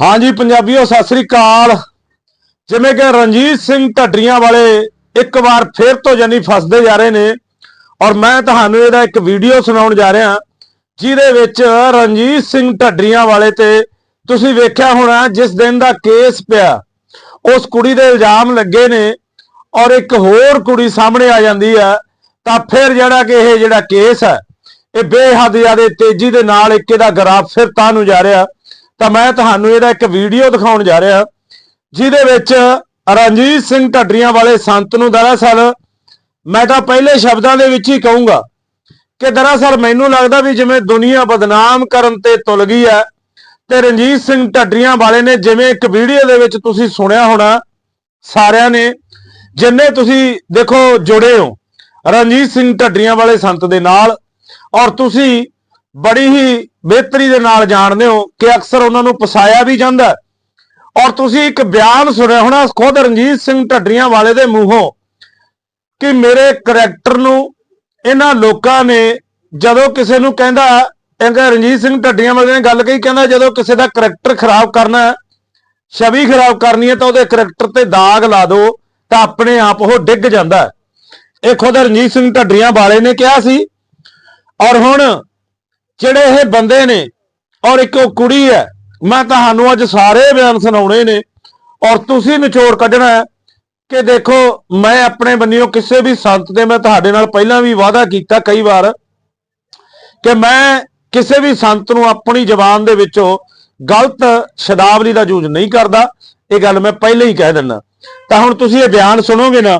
ਹਾਂਜੀ, ਪੰਜਾਬੀਓ, ਸਤਿ ਸ੍ਰੀ ਅਕਾਲ। ਜਿਵੇਂ ਕਿ ਰਣਜੀਤ ਸਿੰਘ ਢੱਡਰੀਆਂ ਵਾਲੇ ਇੱਕ ਵਾਰ ਫੇਰ ਤੋਂ ਜਾਨੀ ਫਸਦੇ ਜਾ ਰਹੇ ਨੇ ਔਰ ਮੈਂ ਤੁਹਾਨੂੰ ਇਹਦਾ ਇੱਕ ਵੀਡੀਓ ਸੁਣਾਉਣ ਜਾ ਰਿਹਾ, ਜਿਹਦੇ ਵਿੱਚ ਰਣਜੀਤ ਸਿੰਘ ਢੱਡਰੀਆਂ ਵਾਲੇ ਤੇ ਤੁਸੀਂ ਵੇਖਿਆ ਹੋਣਾ, ਜਿਸ ਦਿਨ ਦਾ ਕੇਸ ਪਿਆ, ਉਸ ਕੁੜੀ ਦੇ ਇਲਜ਼ਾਮ ਲੱਗੇ ਨੇ ਔਰ ਇੱਕ ਹੋਰ ਕੁੜੀ ਸਾਹਮਣੇ ਆ ਜਾਂਦੀ ਹੈ, ਤਾਂ ਫਿਰ ਜਿਹੜਾ ਕਿ ਇਹ ਜਿਹੜਾ ਕੇਸ ਹੈ, ਇਹ ਬੇਹੱਦ ਜ਼ਿਆਦਾ ਤੇਜ਼ੀ ਦੇ ਨਾਲ ਇੱਕ ਇਹਦਾ ਗ੍ਰਾਫ ਫਿਰ ਤਾਂ ਨੂੰ ਜਾ ਰਿਹਾ। ਤਾਂ ਮੈਂ ਤੁਹਾਨੂੰ ਇਹਦਾ ਇੱਕ ਵੀਡੀਓ ਦਿਖਾਉਣ ਜਾ ਰਿਹਾ, ਜਿਹਦੇ ਵਿੱਚ ਰਣਜੀਤ ਸਿੰਘ ਢੱਡਰੀਆਂ ਵਾਲੇ ਸੰਤ ਨੂੰ ਦਰਅਸਲ ਮੈਂ ਤਾਂ ਪਹਿਲੇ ਸ਼ਬਦਾਂ ਦੇ ਵਿੱਚ ਹੀ ਕਹੂੰਗਾ ਕਿ ਦਰਅਸਲ ਮੈਨੂੰ ਲੱਗਦਾ ਵੀ ਜਿਵੇਂ ਦੁਨੀਆ ਬਦਨਾਮ ਕਰਨ ਤੇ ਤੁਲ ਗਈ ਹੈ, ਤੇ ਰਣਜੀਤ ਸਿੰਘ ਢੱਡਰੀਆਂ ਵਾਲੇ ਨੇ ਜਿਵੇਂ ਇੱਕ ਵੀਡੀਓ ਦੇ ਵਿੱਚ ਤੁਸੀਂ ਸੁਣਿਆ ਹੋਣਾ, ਸਾਰਿਆਂ ਨੇ, ਜਿੰਨੇ ਤੁਸੀਂ ਦੇਖੋ ਜੁੜੇ ਹੋ, ਰਣਜੀਤ ਸਿੰਘ ਢੱਡਰੀਆਂ ਵਾਲੇ ਸੰਤ ਦੇ ਨਾਲ, ਔਰ ਤੁਸੀਂ ਬੜੀ ਹੀ ਬਿਹਤਰੀ ਦੇ ਨਾਲ ਜਾਣਦੇ ਹੋ ਕਿ ਅਕਸਰ ਉਹਨਾਂ ਨੂੰ ਪਸਾਇਆ ਵੀ ਜਾਂਦਾ ਔਰ ਤੁਸੀਂ ਇੱਕ ਬਿਆਨ ਸੁਣਿਆ ਹੋਣਾ, ਖੁਦ ਰਣਜੀਤ ਸਿੰਘ ਢੱਡਰੀਆਂ ਵਾਲੇ ਦੇ ਮੂੰਹੋਂ, ਕਿ ਮੇਰੇ ਕਰੈਕਟਰ ਨੂੰ ਇਹਨਾਂ ਲੋਕਾਂ ਨੇ ਜਦੋਂ ਕਿਸੇ ਨੂੰ ਕਹਿੰਦਾ, ਇਹ ਕਹਿੰਦਾ ਰਣਜੀਤ ਸਿੰਘ ਢੱਡੀਆਂ ਵਾਲੇ ਨੇ ਗੱਲ ਕਹੀ, ਕਹਿੰਦਾ ਜਦੋਂ ਕਿਸੇ ਦਾ ਕਰੈਕਟਰ ਖਰਾਬ ਕਰਨਾ ਛਵੀ ਖਰਾਬ ਕਰਨੀ ਹੈ, ਤਾਂ ਉਹਦੇ ਕਰੈਕਟਰ ਤੇ ਦਾਗ ਲਾ ਦਿਓ, ਤਾਂ ਆਪਣੇ ਆਪ ਉਹ ਡਿੱਗ ਜਾਂਦਾ ਇਹ ਖੁਦ ਰਣਜੀਤ ਸਿੰਘ ਢੱਡਰੀਆਂ ਵਾਲੇ ਨੇ ਕਿਹਾ ਸੀ। ਔਰ ਹੁਣ ਜਿਹੜੇ ਇਹ ਬੰਦੇ ਨੇ ਔਰ ਇੱਕ ਉਹ ਕੁੜੀ ਹੈ, ਮੈਂ ਤੁਹਾਨੂੰ ਅੱਜ ਸਾਰੇ ਬਿਆਨ ਸੁਣਾਉਣੇ ਨੇ ਔਰ ਤੁਸੀਂ ਨਿਚੋੜ ਕੱਢਣਾ ਹੈ ਕਿ ਦੇਖੋ, ਮੈਂ ਆਪਣੇ ਬੰਨਿਓ ਕਿਸੇ ਵੀ ਸੰਤ ਤੇ ਮੈਂ ਤੁਹਾਡੇ ਨਾਲ ਪਹਿਲਾਂ ਵੀ ਵਾਅਦਾ ਕੀਤਾ ਕਈ ਵਾਰ ਕਿ ਮੈਂ ਕਿਸੇ ਵੀ ਸੰਤ ਨੂੰ ਆਪਣੀ ਜ਼ਬਾਨ ਦੇ ਵਿੱਚੋਂ ਗਲਤ ਸ਼ਬਦਾਵਲੀ ਦਾ ਯੂਜ਼ ਨਹੀਂ ਕਰਦਾ। ਇਹ ਗੱਲ ਮੈਂ ਪਹਿਲਾਂ ਹੀ ਕਹਿ ਦਿੰਦਾ। ਤਾਂ ਹੁਣ ਤੁਸੀਂ ਇਹ ਬਿਆਨ ਸੁਣੋਗੇ ਨਾ,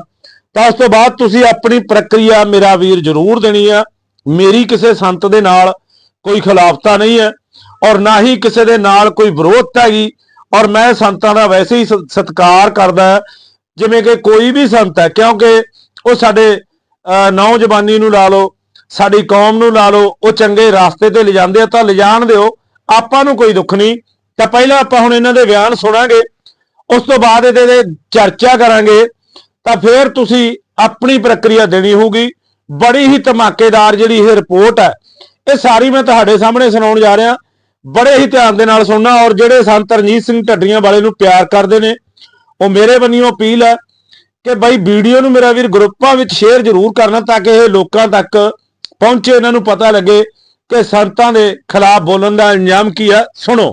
ਤਾਂ ਉਸ ਤੋਂ ਬਾਅਦ ਤੁਸੀਂ ਆਪਣੀ ਪ੍ਰਕਿਰਿਆ ਮੇਰਾ ਵੀਰ ਜ਼ਰੂਰ ਦੇਣੀ ਆ। ਮੇਰੀ ਕਿਸੇ ਸੰਤ ਦੇ ਨਾਲ ਕੋਈ ਖਿਲਾਫਤਾ ਨਹੀਂ ਹੈ ਔਰ ਨਾ ਹੀ ਕਿਸੇ ਦੇ ਨਾਲ ਕੋਈ ਵਿਰੋਧਤਾ ਹੈਗੀ। ਔਰ ਮੈਂ ਸੰਤਾਂ ਦਾ ਵੈਸੇ ਹੀ ਸ- ਸਤਿਕਾਰ ਕਰਦਾ ਜਿਵੇਂ ਕਿ ਕੋਈ ਵੀ ਸੰਤ ਹੈ, ਕਿਉਂਕਿ ਉਹ ਸਾਡੇ ਨੌਜਵਾਨੀ ਨੂੰ ਲਾ ਲਓ, ਸਾਡੀ ਕੌਮ ਨੂੰ ਲਾ ਲਓ, ਉਹ ਚੰਗੇ ਰਸਤੇ ਤੇ ਲਿਜਾਂਦੇ ਆ ਤਾਂ ਲਿਜਾਣ ਦਿਓ, ਆਪਾਂ ਨੂੰ ਕੋਈ ਦੁੱਖ ਨਹੀਂ। ਤਾਂ ਪਹਿਲਾਂ ਆਪਾਂ ਹੁਣ ਇਹਨਾਂ ਦੇ ਬਿਆਨ ਸੁਣਾਂਗੇ, ਉਸ ਤੋਂ ਬਾਅਦ ਇਹਦੇ ਤੇ ਚਰਚਾ ਕਰਾਂਗੇ, ਤਾਂ ਫਿਰ ਤੁਸੀਂ ਆਪਣੀ ਪ੍ਰਕਿਰਿਆ ਦੇਣੀ ਹੋਊਗੀ। ਬੜੀ ਹੀ ਧਮਾਕੇਦਾਰ ਜਿਹੜੀ ਇਹ ਰਿਪੋਰਟ ਹੈ ਇਹ ਸਾਰੀ ਮੈਂ ਤੁਹਾਡੇ ਸਾਹਮਣੇ ਸੁਣਾਉਣ ਜਾ ਰਿਹਾ। ਬੜੇ ਹੀ ਧਿਆਨ ਦੇ ਨਾਲ ਸੁਣਨਾ ਔਰ ਜਿਹੜੇ ਸੰਤ ਰਣਜੀਤ ਸਿੰਘ ਢੱਡੀਆਂ ਵਾਲੇ ਨੂੰ ਪਿਆਰ ਕਰਦੇ ਨੇ, ਉਹ ਮੇਰੇ ਬੰਨਿਓ ਅਪੀਲ ਹੈ ਕਿ ਬਾਈ ਵੀਡੀਓ ਨੂੰ ਮੇਰਾ ਵੀਰ ਗਰੁੱਪਾਂ ਵਿੱਚ ਸ਼ੇਅਰ ਜ਼ਰੂਰ ਕਰਨਾ ਤਾਂ ਕਿ ਇਹ ਲੋਕਾਂ ਤੱਕ ਪਹੁੰਚੇ, ਇਹਨਾਂ ਨੂੰ ਪਤਾ ਲੱਗੇ ਕਿ ਸੰਤਾਂ ਦੇ ਖਿਲਾਫ ਬੋਲਣ ਦਾ ਇੰਜਾਮ ਕੀ ਹੈ। ਸੁਣੋ।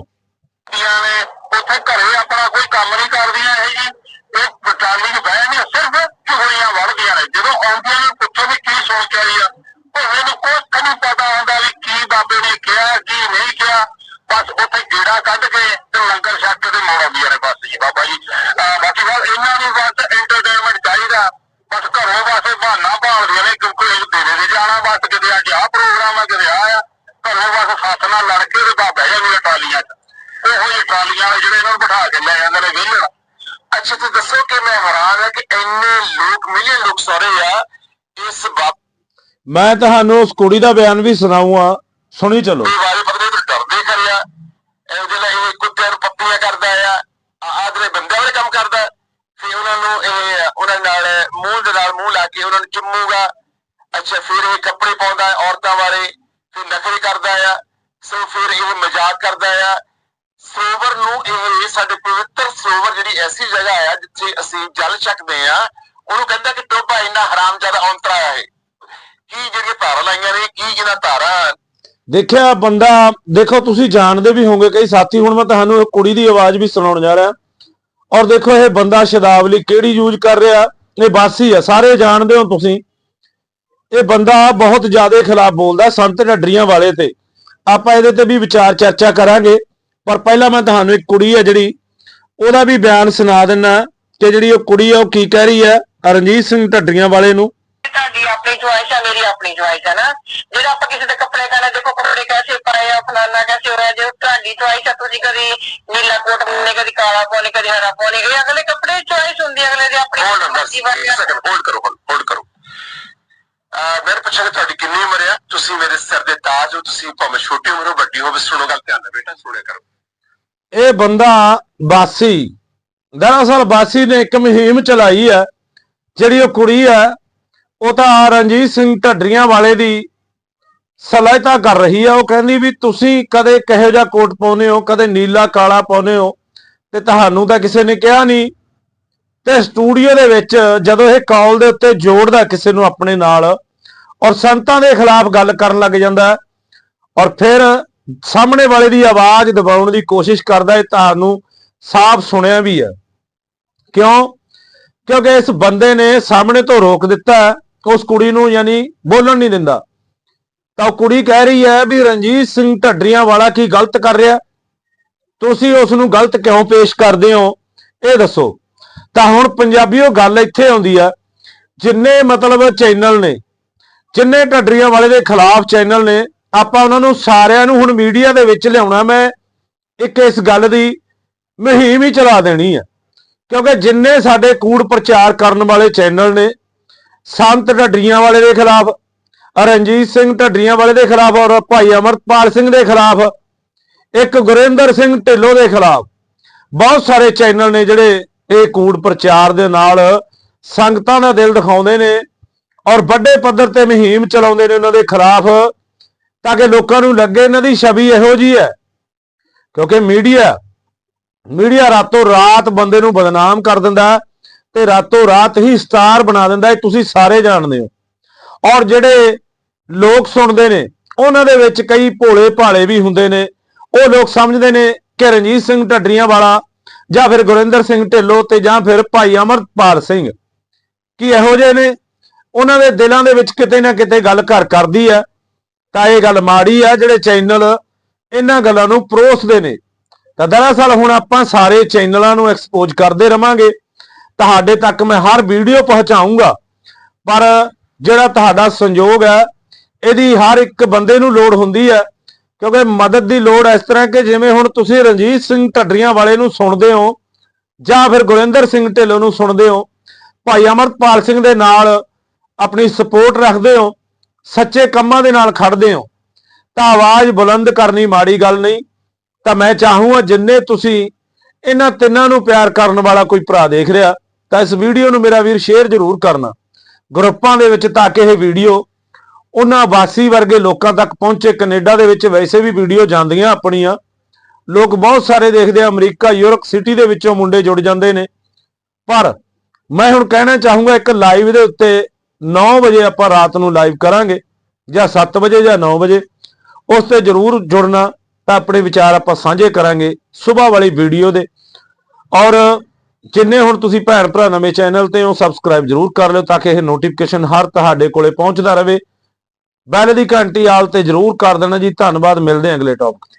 ਉੱਥੇ ਘਰੇ ਆਪਣਾ ਕੋਈ ਕੰਮ ਨਹੀਂ ਕਰਦੀਆਂ ਇਹ ਜੀ। ਇਹ ਪਟਾਲੀ ਚ ਬਹਿ ਨੇ ਸਿਰਫ ਚੁਗਲੀਆਂ ਵੜਦੀਆਂ ਨੇ। ਜਦੋਂ ਆਉਂਦੀਆਂ ਨੇ, ਪੁੱਛੋ ਵੀ ਕੀ ਸੁਣ ਆਈ ਆ ਉਹ ਮੈਨੂੰ ਕੁਛ ਨਹੀਂ ਪਤਾ ਹੁੰਦਾ ਵੀ ਕੀ ਬਾਬੇ ਨੇ ਕਿਹਾ ਕੀ ਨਹੀਂ ਕਿਹਾ ਬਸ ਉੱਥੇ ਗੇੜਾ ਕੱਢ ਕੇ ਤੇ ਲੰਗਰ ਛੱਕ ਕੇ ਤੇ ਮੋੜ ਆਉਂਦੀਆਂ ਨੇ ਬਸ ਜੀ ਬਾਬਾ ਜੀ। ਅਹ ਬਾਕੀ ਗੱਲ ਇਹਨਾਂ ਨੂੰ ਬਸ ਐਂਟਰਟੇਨਮੈਂਟ ਚਾਹੀਦਾ। ਬਸ ਘਰੋਂ ਬਸ ਬਹਾਨਾ ਭਾਲਦੀਆਂ ਨੇ ਕਿਉਂਕਿ ਇਹ ਦੇਰੇ ਦੇ ਜਾਣਾ ਬਸ ਕਿਤੇ ਅੱਜ ਆਹ ਪ੍ਰੋਗਰਾਮ ਆ ਕਿਤੇ ਆਹ ਆ। ਘਰੋਂ ਬਸ ਸੱਸ ਨਾਲ ਲੜ ਕੇ ਤੇ ਬਾਬਾ ਜਾਂਦੀਆਂ ਟਰਾਲੀਆਂ 'ਚ। ਉਹੋ ਜਿਹੇ ਟਰਾਲੀਆਂ ਵਾਲੇ ਜਿਹੜੇ ਇਹਨਾਂ ਨੂੰ ਬਿਠਾ ਕੇ ਲੈ ਜਾਂਦੇ ਨੇ ਵਿਹਲੜ ਅੱਛਾ ਤੇ ਦੱਸੋ ਕਿ ਮੈਂ ਹੈਰਾਨ ਹਾਂ ਕਿ ਇੰਨੇ ਲੋਕ ਮਿਲੀਅਨ ਲੋਕ ਸਾਰੇ ਆ ਇਸ ਬਾਬੇ ਮੈਂ ਤੁਹਾਨੂੰ ਉਸ ਕੁੜੀ ਦਾ ਬਿਆਨ ਵੀ ਸੁਣਾਉਂਗਾ ਸੁਣੀ ਚਲੋ ਬਾਰੇ ਪਤਾ ਨਹੀਂ ਡਰਦੇ ਕਰਿਆ ਇਹਦੇ ਇਹ ਕੁੱਤਿਆਂ ਨੂੰ ਪੱਪੀਆਂ ਕਰਦਾ ਆ ਆਦਰੇ ਬੰਦੇ ਵਾਲੇ ਕੰਮ ਕਰਦਾ, ਫਿਰ ਉਹਨਾਂ ਨੂੰ ਇਹ ਉਹਨਾਂ ਨਾਲ ਮੂੰਹ ਦੇ ਨਾਲ ਮੂੰਹ ਲਾ ਕੇ ਉਹਨਾਂ ਨੂੰ ਚੁੰਮੂਗਾ। ਅੱਛਾ, ਫਿਰ ਇਹ ਕੱਪੜੇ ਪਾਉਂਦਾ ਔਰਤਾਂ ਬਾਰੇ, ਫਿਰ ਨਖਰੇ ਕਰਦਾ ਆ, ਸੋ ਫਿਰ ਇਹ ਮਜ਼ਾਕ ਕਰਦਾ ਆ। ਸਰੋਵਰ ਨੂੰ ਇਹ ਸਾਡੇ ਪਵਿੱਤਰ ਸਰੋਵਰ ਜਿਹੜੀ ਐਸੀ ਜਗ੍ਹਾ ਆ ਜਿੱਥੇ ਅਸੀਂ ਜਲ ਛਕਦੇ ਆ, ਉਹਨੂੰ ਕਹਿੰਦਾ ਕਿ ਟੋਬਾ ਇੰਨਾ ਹਰਾਮਜ਼ਾਦਾ ਔਂਤਰਾ ਆ ਇਹ ਕੀ ਜਿਹੜੀਆਂ ਧਾਰਾਂ ਲਾਈਆਂ ਨੇ, ਕੀ ਜਿਹਨਾਂ ਧਾਰਾਂ ਦੇਖਿਆ ਬੰਦਾ, ਦੇਖੋ ਤੁਸੀਂ ਜਾਣਦੇ ਵੀ ਹੋਵੋਗੇ ਕਈ ਸਾਥੀ, ਹੁਣ ਮੈਂ ਤੁਹਾਨੂੰ ਕੁੜੀ ਦੀ ਆਵਾਜ਼ ਵੀ ਸੁਣਾਉਣ ਜਾ ਰਿਹਾ। ਔਰ ਦੇਖੋ ਇਹ ਬੰਦਾ ਸ਼ਬਦਾਵਲੀ ਕਿਹੜੀ ਯੂਜ਼ ਕਰ ਰਿਹਾ, ਇਹ ਬਾਸੀ ਆ, ਸਾਰੇ ਜਾਣਦੇ ਹੋ ਤੁਸੀਂ। ਇਹ ਬੰਦਾ ਬਹੁਤ ਜ਼ਿਆਦਾ ਖਿਲਾਫ ਬੋਲਦਾ, ਸੰਤ ਢੱਡਰੀਆਂ ਵਾਲੇ ਤੇ। ਆਪਾਂ ਇਹਦੇ ਤੇ ਵੀ ਵਿਚਾਰ ਚਰਚਾ ਕਰਾਂਗੇ, ਪਰ ਪਹਿਲਾਂ ਮੈਂ ਤੁਹਾਨੂੰ ਇੱਕ ਕੁੜੀ ਆ ਜਿਹੜੀ, ਉਹਦਾ ਵੀ ਬਿਆਨ ਸੁਣਾ ਦਿੰਨਾ ਕਿ ਜਿਹੜੀ ਉਹ ਕੁੜੀ ਆ, ਉਹ ਕੀ ਕਹਿ ਰਹੀ ਹੈ ਰਣਜੀਤ ਸਿੰਘ ਢੱਡਰੀਆਂ ਵਾਲੇ ਨੂੰ। ਤੁਹਾਡੀ ਆਪਣੀ ਚੁਆਇਸ ਹੈ ਮੇਰੀ ਆਪਣੀ ਚੁਆਇਸ ਹੈ ਨਾ। ਜਿਹੜਾ ਆਪਾਂ ਕਿਸੇ ਦੇ ਕੱਪੜੇ ਕਹਿੰਦੇ ਦੇਖੋ ਕੱਪੜੇ ਕੈਸੇ ਪਾਏ ਆ ਫਲਾਨਾ ਕੈਸੇ ਹੋਇਆ ਜੇ ਤੁਹਾਡੀ ਚੁਆਇਸ ਹੈ ਤੁਸੀਂ ਕਦੀ ਨੀਲਾ ਕੋਟ ਪਾਉਣੇ ਕਦੀ ਕਾਲਾ ਪਾਉਣੇ ਕਦੀ ਹਰਾ ਪਾਉਣੇ ਇਹ ਅਗਲੇ ਕੱਪੜੇ ਚੁਆਇਸ ਹੁੰਦੀ ਹੈ ਅਗਲੇ ਦੀ ਆਪਣੀ ਹੋਲਡ ਆ। ਹੋਲਡ ਕਰੋ ਹੋਲਡ ਕਰੋ। ਆ ਮੇਰੇ ਪੁੱਛਿਆ ਤੁਹਾਡੀ ਕਿੰਨੀ ਉਮਰ ਆ? ਤੁਸੀਂ ਮੇਰੇ ਸਿਰ ਦੇ ਤਾਜ ਹੋ ਤੁਸੀਂ ਭਾਵੇਂ ਛੋਟੀ ਉਮਰ ਹੋ ਵੱਡੀ ਹੋਵੇ ਸੁਣੋ ਗੱਲ ਧਿਆਨ ਨਾਲ ਬੇਟਾ ਸੁਣਿਆ ਕਰੋ। ਇਹ ਬੰਦਾ ਬਾਸੀ ਦਰਅਸਲ ਬਾਸੀ ਨੇ ਇੱਕ ਮੁਹਿੰਮ ਚਲਾਈ ਹੈ ਜਿਹੜੀ ਉਹ ਕੁੜੀ ਹੈ ਉਹ ਤਾਂ ਰਣਜੀਤ ਸਿੰਘ ਢੱਡਰੀਆਂ ਵਾਲੇ ਦੀ ਸਲਾਹਤਾ ਕਰ ਰਹੀ ਆ। ਉਹ ਕਹਿੰਦੀ ਵੀ ਤੁਸੀਂ ਕਦੇ ਕਿਹੋ ਜਿਹਾ ਕੋਟ ਪਾਉਨੇ ਹੋ, ਕਦੇ ਨੀਲਾ, ਕਾਲਾ ਪਾਉਨੇ ਹੋ ਤੇ ਤੁਹਾਨੂੰ ਤਾਂ ਕਿਸੇ ਨੇ ਕਿਹਾ ਨਹੀਂ। ਤੇ ਸਟੂਡੀਓ ਦੇ ਵਿੱਚ ਜਦੋਂ ਇਹ ਕਾਲ ਦੇ ਉੱਤੇ ਜੋੜਦਾ ਕਿਸੇ ਨੂੰ ਆਪਣੇ ਨਾਲ ਔਰ ਸੰਤਾਂ ਦੇ ਖਿਲਾਫ ਗੱਲ ਕਰਨ ਲੱਗ ਜਾਂਦਾ ਔਰ ਫਿਰ ਸਾਹਮਣੇ ਵਾਲੇ ਦੀ ਆਵਾਜ਼ ਦਬਾਉਣ ਦੀ ਕੋਸ਼ਿਸ਼ ਕਰਦਾ ਹੈ ਤੁਹਾਨੂੰ ਸਾਫ਼ ਸੁਣਿਆ ਵੀ ਹੈ। ਕਿਉਂ? ਕਿਉਂਕਿ ਇਸ ਬੰਦੇ ਨੇ ਸਾਹਮਣੇ ਤੋਂ ਰੋਕ ਦਿੱਤਾ। ਉਸ ਕੁੜੀ ਨੂੰ ਯਾਨੀ ਬੋਲਣ ਨਹੀਂ ਦਿੰਦਾ। ਤਾਂ ਉਹ ਕੁੜੀ ਕਹਿ ਰਹੀ ਹੈ ਵੀ ਰਣਜੀਤ ਸਿੰਘ ਢੱਡਰੀਆਂ ਵਾਲਾ ਕੀ ਗਲਤ ਕਰ ਰਿਹਾ? ਤੁਸੀਂ ਉਸ ਨੂੰ ਗਲਤ ਕਿਉਂ ਪੇਸ਼ ਕਰਦੇ ਹੋ? ਇਹ ਦੱਸੋ। ਤਾਂ ਹੁਣ ਪੰਜਾਬੀਓ ਗੱਲ ਇੱਥੇ ਆਉਂਦੀ ਆ ਜਿੰਨੇ ਮਤਲਬ ਚੈਨਲ ਨੇ, ਜਿੰਨੇ ਢੱਡਰੀਆਂ ਵਾਲੇ ਦੇ ਖਿਲਾਫ ਚੈਨਲ ਨੇ, ਆਪਾਂ ਉਹਨਾਂ ਨੂੰ ਸਾਰਿਆਂ ਨੂੰ ਹੁਣ ਮੀਡੀਆ ਦੇ ਵਿੱਚ ਲਿਆਉਣਾ ਮੈਂ, ਇੱਕ ਇਸ ਗੱਲ ਦੀ ਮੁਹਿੰਮ ਹੀ ਚਲਾ ਦੇਣੀ ਆ ਕਿਉਂਕਿ ਜਿੰਨੇ ਸਾਡੇ ਕੂੜ ਪ੍ਰਚਾਰ ਕਰਨ ਵਾਲੇ ਚੈਨਲ ਨੇ ਸੰਤ ਢੱਡਰੀਆਂ ਵਾਲੇ ਦੇ ਖਿਲਾਫ, ਰਣਜੀਤ ਸਿੰਘ ਢੱਡਰੀਆਂ ਵਾਲੇ ਦੇ ਖਿਲਾਫ ਔਰ ਭਾਈ ਅਮਰਪਾਲ ਸਿੰਘ ਦੇ ਖਿਲਾਫ, ਇੱਕ ਗੁਰਿੰਦਰ ਸਿੰਘ ਢਿੱਲੋਂ ਦੇ ਖਿਲਾਫ। ਬਹੁਤ ਸਾਰੇ ਚੈਨਲ ਨੇ ਜਿਹੜੇ ਇਹ ਕੂੜ ਪ੍ਰਚਾਰ ਦੇ ਨਾਲ ਸੰਗਤਾਂ ਦਾ ਦਿਲ ਦਿਖਾਉਂਦੇ ਨੇ ਔਰ ਵੱਡੇ ਪੱਧਰ ਤੇ ਮੁਹਿੰਮ ਚਲਾਉਂਦੇ ਨੇ ਉਹਨਾਂ ਦੇ ਖਿਲਾਫ, ਤਾਂ ਕਿ ਲੋਕਾਂ ਨੂੰ ਲੱਗੇ ਇਹਨਾਂ ਦੀ ਛਵੀ ਇਹੋ ਜੀ ਹੈ। ਕਿਉਂਕਿ ਮੀਡੀਆ ਮੀਡੀਆ ਰਾਤੋਂ ਰਾਤ ਬੰਦੇ ਨੂੰ ਬਦਨਾਮ ਕਰ ਦਿੰਦਾ। ਤੇ ਰਾਤੋਂ ਰਾਤ ਹੀ ਸਟਾਰ ਬਣਾ ਦਿੰਦਾ ਹੈ, ਤੁਸੀਂ ਸਾਰੇ ਜਾਣਦੇ ਹੋ। ਔਰ ਜਿਹੜੇ ਲੋਕ ਸੁਣਦੇ ਨੇ, ਉਹਨਾਂ ਦੇ ਵਿੱਚ ਕਈ ਭੋਲੇ ਭਾਲੇ ਵੀ ਹੁੰਦੇ ਨੇ। ਉਹ ਲੋਕ ਸਮਝਦੇ ਨੇ ਕਿ ਰਣਜੀਤ ਸਿੰਘ ਢੱਡਰੀਆਂ ਵਾਲਾ ਜਾਂ ਫਿਰ ਗੁਰਿੰਦਰ ਸਿੰਘ ਢਿੱਲੋਂ ਤੇ ਜਾਂ ਫਿਰ ਭਾਈ ਅਮਰਪਾਲ ਸਿੰਘ ਕੀ ਇਹੋ ਜਿਹੇ ਨੇ? ਉਹਨਾਂ ਦੇ ਦਿਲਾਂ ਦੇ ਵਿੱਚ ਕਿਤੇ ਨਾ ਕਿਤੇ ਗੱਲ ਘਰ ਕਰਦੀ ਹੈ। ਤਾਂ ਇਹ ਗੱਲ ਮਾੜੀ ਆ ਜਿਹੜੇ ਚੈਨਲ ਇਹਨਾਂ ਗੱਲਾਂ ਨੂੰ ਪਰੋਸਦੇ ਨੇ। ਤਾਂ ਦਰਅਸਲ ਹੁਣ ਆਪਾਂ ਸਾਰੇ ਚੈਨਲਾਂ ਨੂੰ ਐਕਸਪੋਜ਼ ਕਰਦੇ ਰਵਾਂਗੇ। ਤੁਹਾਡੇ ਤੱਕ ਮੈਂ ਹਰ ਵੀਡੀਓ ਪਹੁੰਚਾਉਂਗਾ ਪਰ ਜਿਹੜਾ ਤੁਹਾਡਾ ਸੰਯੋਗ ਹੈ, ਇਹਦੀ ਹਰ ਇੱਕ ਬੰਦੇ ਨੂੰ ਲੋੜ ਹੁੰਦੀ ਹੈ, ਕਿਉਂਕਿ ਮਦਦ ਦੀ ਲੋੜ ਇਸ ਤਰ੍ਹਾਂ ਕਿ ਜਿਵੇਂ ਹੁਣ ਤੁਸੀਂ ਰਣਜੀਤ ਸਿੰਘ ਢੱਡਰੀਆਂ ਵਾਲੇ ਨੂੰ ਸੁਣਦੇ ਹੋ, ਜਾਂ ਫਿਰ ਗੁਰਿੰਦਰ ਸਿੰਘ ਢਿੱਲੋਂ ਨੂੰ ਸੁਣਦੇ ਹੋ, ਭਾਈ ਅਮਰਪਾਲ ਸਿੰਘ ਦੇ ਨਾਲ ਆਪਣੀ ਸਪੋਰਟ ਰੱਖਦੇ ਹੋ, ਸੱਚੇ ਕੰਮਾਂ ਦੇ ਨਾਲ ਖੜਦੇ ਹੋ, ਤਾਂ ਆਵਾਜ਼ ਬੁਲੰਦ ਕਰਨੀ ਮਾੜੀ ਗੱਲ ਨਹੀਂ। ਤਾਂ ਮੈਂ ਚਾਹੂੰਗਾ ਜਿੰਨੇ ਤੁਸੀਂ ਇਹਨਾਂ ਤਿੰਨਾਂ ਨੂੰ ਪਿਆਰ ਕਰਨ ਵਾਲਾ ਕੋਈ ਭਰਾ ਦੇਖ ਰਿਹਾ ਤਾਂ ਇਸ ਵੀਡੀਓ ਨੂੰ ਮੇਰਾ ਵੀਰ ਸ਼ੇਅਰ ਜ਼ਰੂਰ ਕਰਨਾ। ਗਰੁੱਪਾਂ ਦੇ ਵਿੱਚ ਤਾਂ ਕਿ ਇਹ ਵੀਡੀਓ ਉਹਨਾਂ ਵਾਸੀ ਵਰਗੇ ਲੋਕਾਂ ਤੱਕ ਪਹੁੰਚੇ। ਕੈਨੇਡਾ ਦੇ ਵਿੱਚ ਵੈਸੇ ਵੀ ਵੀਡੀਓ ਜਾਂਦੀਆਂ ਆਪਣੀਆਂ। ਲੋਕ ਬਹੁਤ ਸਾਰੇ ਦੇਖਦੇ ਆ, ਅਮਰੀਕਾ, ਯੂਰਪ ਸਿਟੀ ਦੇ ਵਿੱਚੋਂ ਮੁੰਡੇ ਜੁੜ ਜਾਂਦੇ ਨੇ। ਪਰ ਮੈਂ ਹੁਣ ਕਹਿਣਾ ਚਾਹੂੰਗਾ, ਇੱਕ ਲਾਈਵ ਦੇ ਉੱਤੇ 9 ਵਜੇ ਆਪਾਂ ਰਾਤ ਨੂੰ ਲਾਈਵ ਕਰਾਂਗੇ, ਜਾਂ 7 ਵਜੇ ਜਾਂ 9 ਵਜੇ। ਉਸ ਤੇ ਜਰੂਰ ਜੁੜਨਾ ਤਾਂ ਆਪਣੇ ਵਿਚਾਰ ਆਪਾਂ ਸਾਂਝੇ ਕਰਾਂਗੇ ਸਵੇਰ ਵਾਲੀ ਵੀਡੀਓ ਦੇ। ਔਰ ਜਿੰਨੇ ਹੁਣ ਤੁਸੀਂ ਭੈਣ ਭਰਾ ਨਵੇਂ ਚੈਨਲ ਤੇ ਹੋ ਸਬਸਕ੍ਰਾਈਬ ਜਰੂਰ ਕਰ ਲਿਓ ਤਾਂ ਕਿ ਇਹ ਨੋਟੀਫਿਕੇਸ਼ਨ ਹਰ ਤੁਹਾਡੇ ਕੋਲੇ ਪਹੁੰਚਦਾ ਰਹੇ। ਬੈਲ ਦੀ ਘੰਟੀ ਆਲ ਤੇ ਜਰੂਰ ਕਰ ਦੇਣਾ ਜੀ। ਧੰਨਵਾਦ, ਮਿਲਦੇ ਹਾਂ ਅਗਲੇ ਟੌਪਿਕ